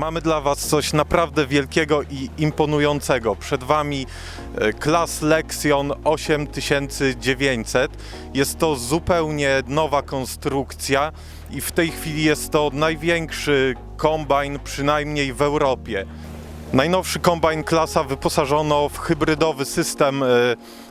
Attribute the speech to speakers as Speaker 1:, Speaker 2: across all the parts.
Speaker 1: Mamy dla Was coś naprawdę wielkiego i imponującego. Przed Wami e, Klas Lexion 8900. Jest to zupełnie nowa konstrukcja i w tej chwili jest to największy kombajn, przynajmniej w Europie. Najnowszy kombajn klasa wyposażono w hybrydowy system e,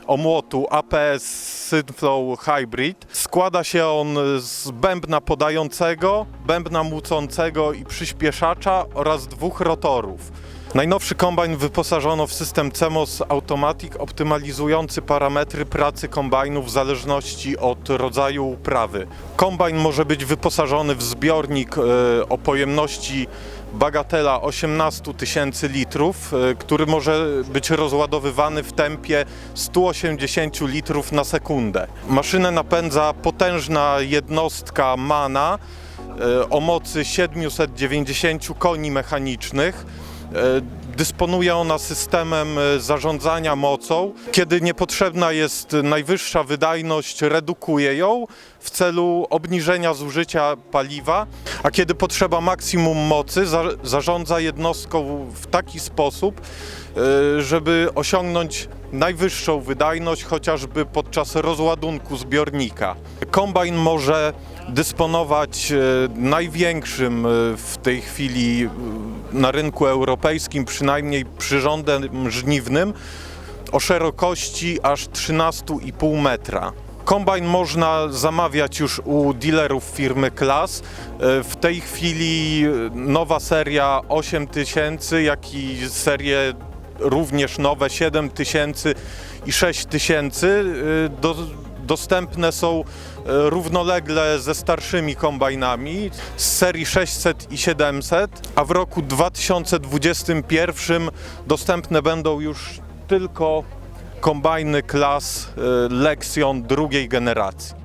Speaker 1: omłotu APS Synflow Hybrid. Składa się on z bębna podającego, bębna młócącego i przyspieszacza oraz dwóch rotorów. Najnowszy kombajn wyposażono w system CMOS Automatic optymalizujący parametry pracy kombajnu w zależności od rodzaju uprawy. Kombajn może być wyposażony w zbiornik e, o pojemności bagatela 18 tysięcy litrów, e, który może być rozładowywany w tempie 180 litrów na sekundę. Maszynę napędza potężna jednostka MANA e, o mocy 790 koni mechanicznych. E, Dysponuje ona systemem e, zarządzania mocą. Kiedy niepotrzebna jest najwyższa wydajność, redukuje ją w celu obniżenia zużycia paliwa, a kiedy potrzeba maksimum mocy, za, zarządza jednostką w taki sposób, e, żeby osiągnąć najwyższą wydajność, chociażby podczas rozładunku zbiornika. Kombajn może dysponować e, największym e, w tej chwili e, na rynku europejskim, przynajmniej przyrządem żniwnym o szerokości aż 13,5 metra. Kombajn można zamawiać już u dealerów firmy Klas. W tej chwili nowa seria 8000, jak i serie również nowe 7000 i 6000 y, do, dostępne są y, równolegle ze starszymi kombajnami z serii 600 i 700, a w roku 2021 dostępne będą już tylko kombajny klas y, Lexion drugiej generacji.